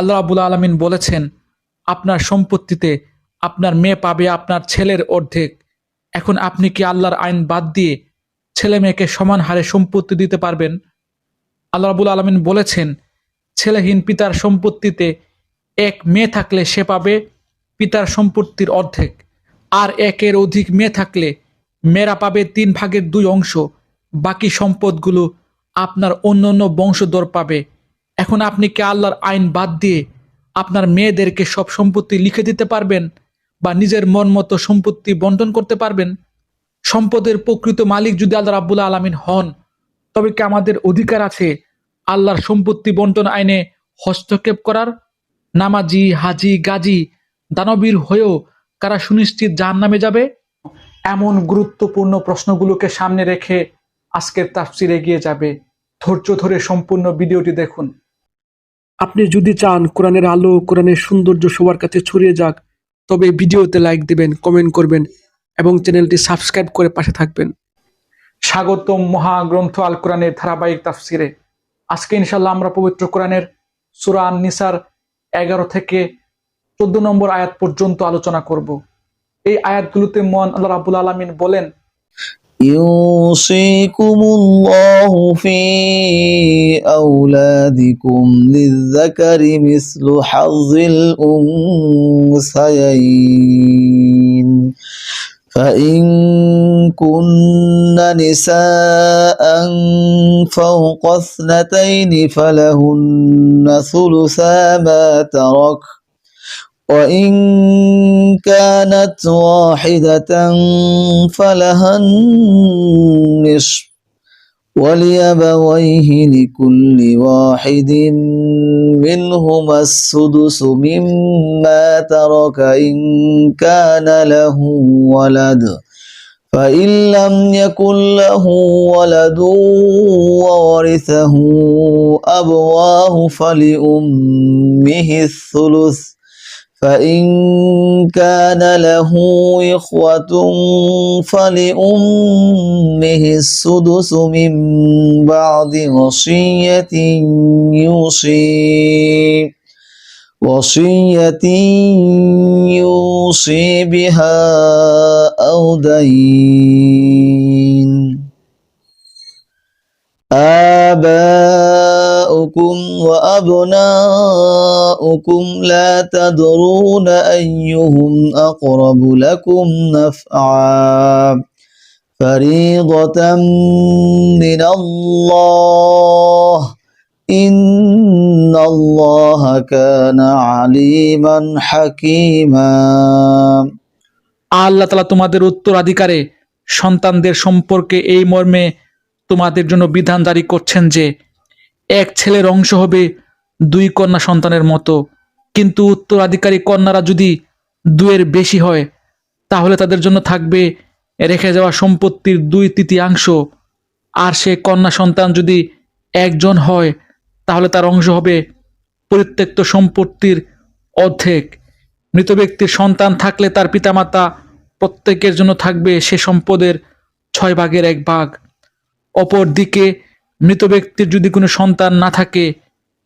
আল্লাহ রাবুল আলমিন বলেছেন, আপনার সম্পত্তিতে আপনার মেয়ে পাবে আপনার ছেলের অর্ধেক। এখন আপনি কি আল্লাহর আইন বাদ দিয়ে ছেলে মেয়েকে সমান হারে সম্পত্তি দিতে পারবেন? আল্লাহ রাবুল আলমিন বলেছেন, ছেলেহীন পিতার সম্পত্তিতে এক মেয়ে থাকলে সে পাবে পিতার সম্পত্তির অর্ধেক, আর একের অধিক মেয়ে থাকলে মেয়েরা পাবে তিন ভাগের দুই অংশ। বাকি সম্পদগুলো আপনার অন্য অন্য বংশধর পাবে। এখন আপনি কি আল্লাহর আইন বাদ দিয়ে আপনার মেয়েদেরকে সব সম্পত্তি লিখে দিতে পারবেন বা নিজের মন মতো সম্পত্তি বন্টন করতে পারবেন? সম্পদের প্রকৃত মালিক যদি আল্লাহ রাব্বুল আলমিন হন, তবে কি আমাদের অধিকার আছে আল্লাহর সম্পত্তি বন্টন আইনে হস্তক্ষেপ করার? নামাজি, হাজি, গাজী, দানবীর হয়েও কারা সুনিশ্চিত জাহান নামে যাবে? এমন গুরুত্বপূর্ণ প্রশ্নগুলোকে সামনে রেখে আজকের তাফসির এগিয়ে যাবে। ধৈর্য ধরে সম্পূর্ণ ভিডিওটি দেখুন। আপনি যদি চান কোরআনের আলো, কোরআনের সৌন্দর্য সবার কাছে ছড়িয়ে যাক, তবে ভিডিওতে লাইক দিবেন কমেন্ট করবেন এবং চ্যানেলটি সাবস্ক্রাইব করে পাশে থাকবেন। স্বাগতম মহাগ্রন্থ আল কোরআনের ধারাবাহিক তাফসিরে। আজকে ইনশাল্লাহ আমরা পবিত্র কোরআনের সুরান নিসার এগারো থেকে চোদ্দ নম্বর আয়াত পর্যন্ত আলোচনা করব। এই আয়াতগুলোতে মন আল্লাহ রাবুল আলমিন বলেন يوصيكم الله في أولادكم للذكر مثل حظ الأنثيين فإن كن نساء فوق اثنتين فلهن ثلثا ما ترك وإن كانت واحدة فلها النصف وليبويه لكل واحد منهما السدس مما ترك إن كان له ولد. فإن لم يكن له ولد وورثه أبواه فلأمه الثلث فإن كان له إخوة فلأمه السدس من بعد وصية يوصي وصية يوصي بها أو دين. آباؤكم وأبناؤكم لا تدرون أيهم أقرب لكم نفعا فريضة من الله إن الله كان عليما حكيما আল্লাহ তালা তোমাদের উত্তরাধিকারে সন্তানদের সম্পর্কে এই মর্মে তোমাদের জন্য বিধান জারি করছেন যে এক ছেলের অংশ হবে দুই কন্যা সন্তানের মতো। কিন্তু উত্তরাধিকারী কন্যারা যদি দুয়ের বেশি হয়, তাহলে তাদের জন্য থাকবে রেখে যাওয়া সম্পত্তির দুই তৃতীয়াংশ। আর সে কন্যা সন্তান যদি একজন হয়, তাহলে তার অংশ হবে পরিত্যক্ত সম্পত্তির অর্ধেক। মৃত ব্যক্তির সন্তান থাকলে তার পিতামাতা প্রত্যেকের জন্য থাকবে সে সম্পদের ছয় ভাগের এক ভাগ। অপরদিকে মৃত ব্যক্তির যদি কোনো সন্তান না থাকে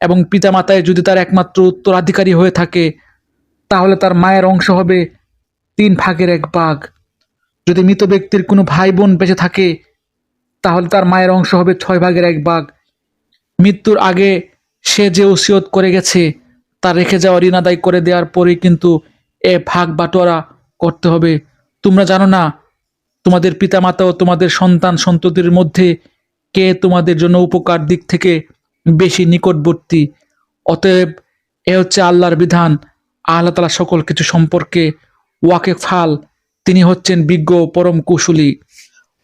এবং পিতামাতায় যদি তার একমাত্র উত্তরাধিকারী হয়ে থাকে, তাহলে তার মায়ের অংশ হবে তিন ভাগের এক ভাগ। যদি মৃত ব্যক্তির কোনো ভাই বোন বেঁচে থাকে, তাহলে তার মায়ের অংশ হবে ছয় ভাগের এক ভাগ। মৃত্যুর আগে সে যে ওসিয়ত করে গেছে তার রেখে যাওয়া ঋণ আদায় করে দেওয়ার পরেই কিন্তু এ ভাগ বাটোয়ারা করতে হবে। তোমরা জানো না, তোমাদের পিতামাতা ও তোমাদের সন্তান সন্ততির মধ্যে কে তোমাদের জন্য উপকার দিক থেকে বেশি নিকটবর্তী অতএব এ হচ্ছে আল্লাহর বিধান আল্লাহ তালা সকল কিছু সম্পর্কে ওয়াকে ফাল তিনি হচ্ছেন বিজ্ঞ ও পরম কুশলী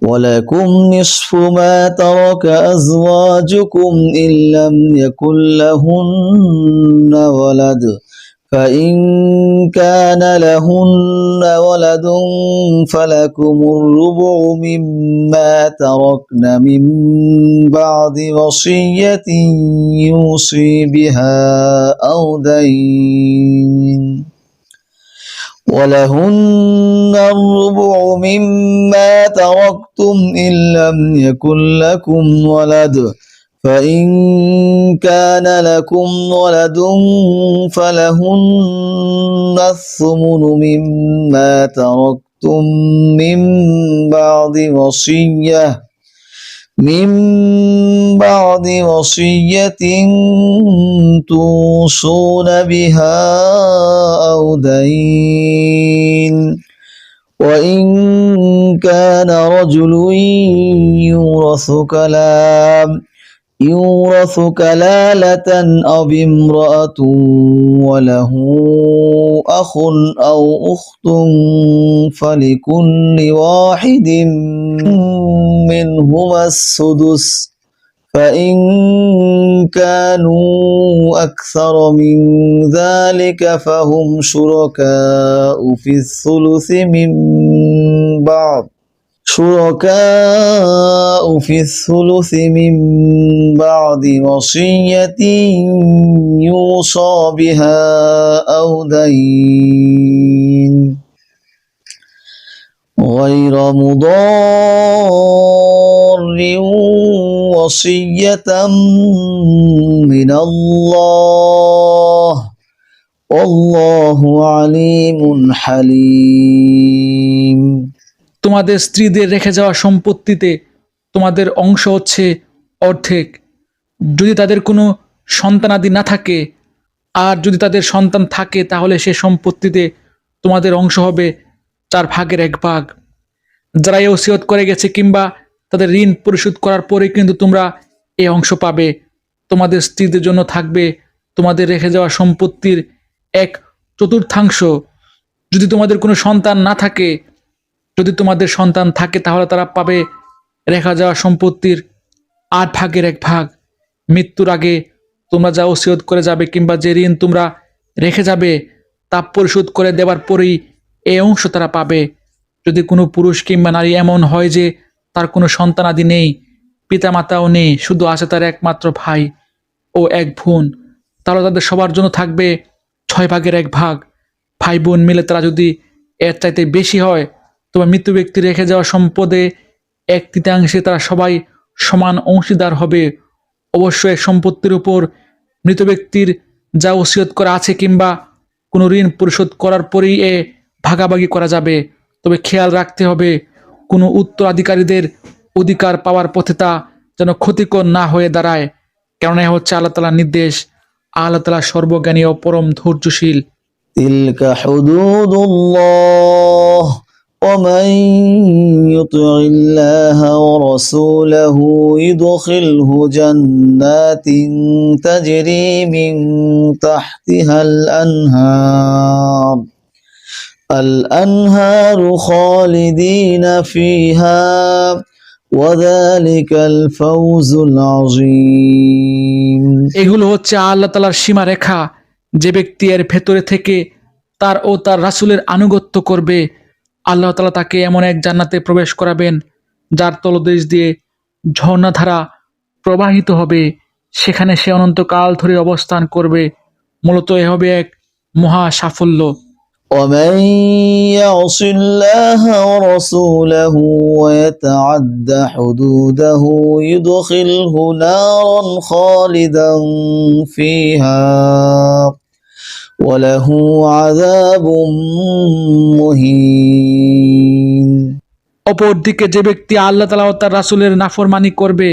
ولكم نصف ما ترك أزواجكم إن لم يكن لهن ولد فإن كان لهن ولد فلكم الربع مما تركن من بعد وصية يوصي بها أو دين ولهن الربع مما تركتم إن لم يكن لكم ولد فإن كان لكم ولد فلهن الثمن مما تركتم من بعد وصية من بعد وصية توصون بها أو دين. وإن كان رجل يورث كلام يورث كلالة أو امرأة وله أخ أو أخت فلكل واحد منهما السدس فإن كانوا أكثر من ذلك فهم شركاء في الثلث من بعض شركاء في الثلث من بعد وصية يوصى بها أو دين غير مضار وصية من الله والله عليم حليم তোমাদের স্ত্রীদের রেখে যাওয়া সম্পত্তিতে তোমাদের অংশ হচ্ছে অর্ধেক। যদি তাদের কোনো সন্তানাদি না থাকে, আর যদি তাদের সন্তান থাকে, তাহলে সে সম্পত্তিতে তোমাদের অংশ হবে চার ভাগের এক ভাগ। যারা এই ওসিয়ত করে গেছে কিংবা তাদের ঋণ পরিশোধ করার পরে কিন্তু তোমরা এই অংশ পাবে। তোমাদের স্ত্রীদের জন্য থাকবে তোমাদের রেখে যাওয়া সম্পত্তির এক চতুর্থাংশ। যদি তোমাদের কোনো সন্তান না থাকে যদি তোমাদের সন্তান থাকে, তাহলে তারা পাবে রেখা যাওয়া সম্পত্তির আট ভাগের এক ভাগ। মৃত্যুর আগে তোমরা যা ওসিয়ত করে যাবে কিংবা যে ঋণ তোমরা রেখে যাবে, তা পরিশোধ করে দেওয়ার পরেই এ অংশ তারা পাবে। যদি কোনো পুরুষ কিংবা নারী এমন হয় যে তার কোনো সন্তানাদি নেই, পিতামাতাও নেই, শুধু আছে তার একমাত্র ভাই ও এক বোন, তাহলে তাদের সবার জন্য থাকবে ছয় ভাগের এক ভাগ। ভাই বোন মিলে তারা যদি এর চাইতে বেশি হয় তবে মৃত্যু ব্যক্তি রেখে যাওয়া সম্পদে এক তৃতীয়াংশে তারা সবাই সমান অংশীদার হবে। অবশ্য সম্পত্তির উপর মৃত ব্যক্তির যা ওসিয়ত করা আছে কিংবা কোনো ঋণ পরিশোধ করার পরেই এ ভাগাভাগি করা যাবে। তবে খেয়াল রাখতে হবে, কোনো উত্তরাধিকারীদের অধিকার পাওয়ার পথে তা যেন ক্ষতিকর না হয়ে দাঁড়ায়। কেননা হচ্ছে আল্লাহ তালার নির্দেশ। আল্লাহ তালা সর্বজ্ঞানী ও পরম ধৈর্যশীল। তিলকা হুদুদুল্লাহ। ومن يطع الله ورسوله يدخله جنات تجري من تحتها الأنهار الأنهار خالدين فيها وذلك الفوز العظيم এগুলো হচ্ছে আল্লাহ তালার সীমারেখা যে ব্যক্তি এর ভেতরে থেকে তার ও তার রাসূলের আনুগত্য করবে আল্লাহ তালা তাকে এমন এক জান্নাতে প্রবেশ করাবেন যার তলদেশ দিয়ে ঝর্ণাধারা প্রবাহিত হবে সেখানে সে অনন্তকাল ধরে অবস্থান করবে মূলত এ হবে এক মহা সাফল্য ومن يعص الله ورسوله ويتعد حدوده يدخله نارا خالدا فيها وله عذاب مهين অপরদিকে যে ব্যক্তি আল্লাহ তালা ও তার রাসূলের নাফরমানি করবে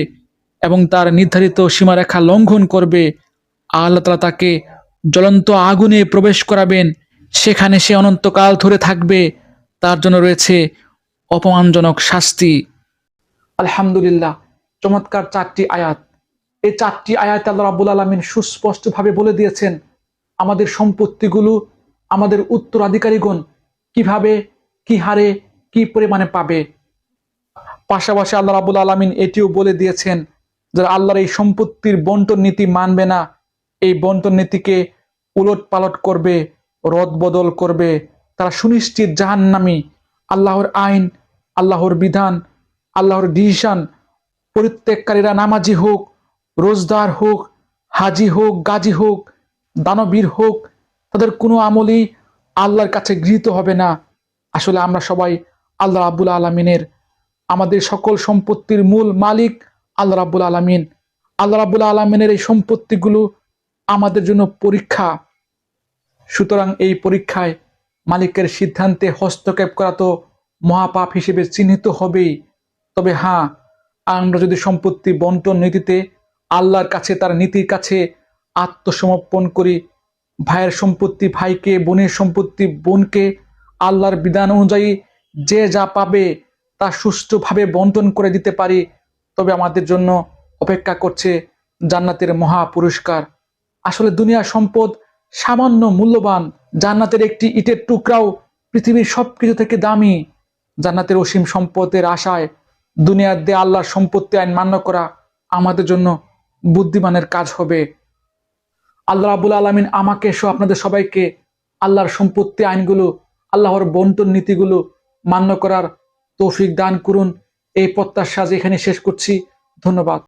এবং তার নির্ধারিত সীমারেখা লঙ্ঘন করবে আল্লাহ তালা তাকে জ্বলন্ত আগুনে প্রবেশ করাবেন সেখানে সে অনন্তকাল ধরে থাকবে তার জন্য রয়েছে অপমানজনক শাস্তি আলহামদুলিল্লাহ চমৎকার চারটি আয়াত এই চারটি আয়াত আল্লাহ রাবুল আলমিন সুস্পষ্টভাবে বলে দিয়েছেন আমাদের সম্পত্তিগুলো আমাদের উত্তরাধিকারীগণ কীভাবে, কি হারে, কি পরিমাণে পাবে? পাশাপাশি আল্লাহ রাবুল আলমিন এটিও বলে দিয়েছেন যারা আল্লাহর এই সম্পত্তির বন্টন নীতি মানবে না। এই বন্টন নীতিকে উলট পালট করবে রদ বদল করবে। তারা সুনিশ্চিত জাহান্নামি। আল্লাহর আইন, আল্লাহর বিধান, আল্লাহর ডিসিশন পরিত্যাগকারীরা নামাজি হোক, রোজদার হোক, হাজি হোক, গাজী হোক দানবীর হোক, তাদের কোনো আমলই আল্লাহর কাছে গৃহীত হবে না। আসলে আমরা সবাই আল্লাহ রাবুল আলমিনের, আমাদের সকল সম্পত্তির মূল মালিক আল্লাহ রাবুল আলমিন। আল্লাহ রাবুল আলমিনের এই সম্পত্তিগুলো আমাদের জন্য পরীক্ষা। সুতরাং এই পরীক্ষায় মালিকের সিদ্ধান্তে হস্তক্ষেপ করা তো মহাপাপ হিসেবে চিহ্নিত হবেই। তবে হ্যাঁ আমরা যদি সম্পত্তি বন্টন নীতিতে আল্লাহর কাছে, তার নীতির কাছে আত্মসমর্পণ করি। ভাইয়ের সম্পত্তি, ভাইকে, বোনের সম্পত্তি, বোনকে আল্লাহর বিধান অনুযায়ী যে যা পাবে তা সুষ্ঠুভাবে বন্টন করে দিতে পারি। তবে আমাদের জন্য অপেক্ষা করছে জান্নাতের মহা পুরস্কার আসলে দুনিয়ার সম্পদ সামান্য মূল্যবান। জান্নাতের একটি ইটের টুকরাও পৃথিবীর সবকিছু থেকে দামি। জান্নাতের অসীম সম্পদের আশায় দুনিয়ার দিয়ে আল্লাহর সম্পত্তি আইন মান্য করা আমাদের জন্য বুদ্ধিমানের কাজ হবে। আল্লাহ আবুল আলমিন আমাকে সহ আপনাদের সবাইকে আল্লাহর সম্পত্তি আইনগুলো, আল্লাহর বন্টন নীতিগুলো মান্য করার তৌফিক দান করুন। এই প্রত্যাশা এখানে শেষ করছি। ধন্যবাদ।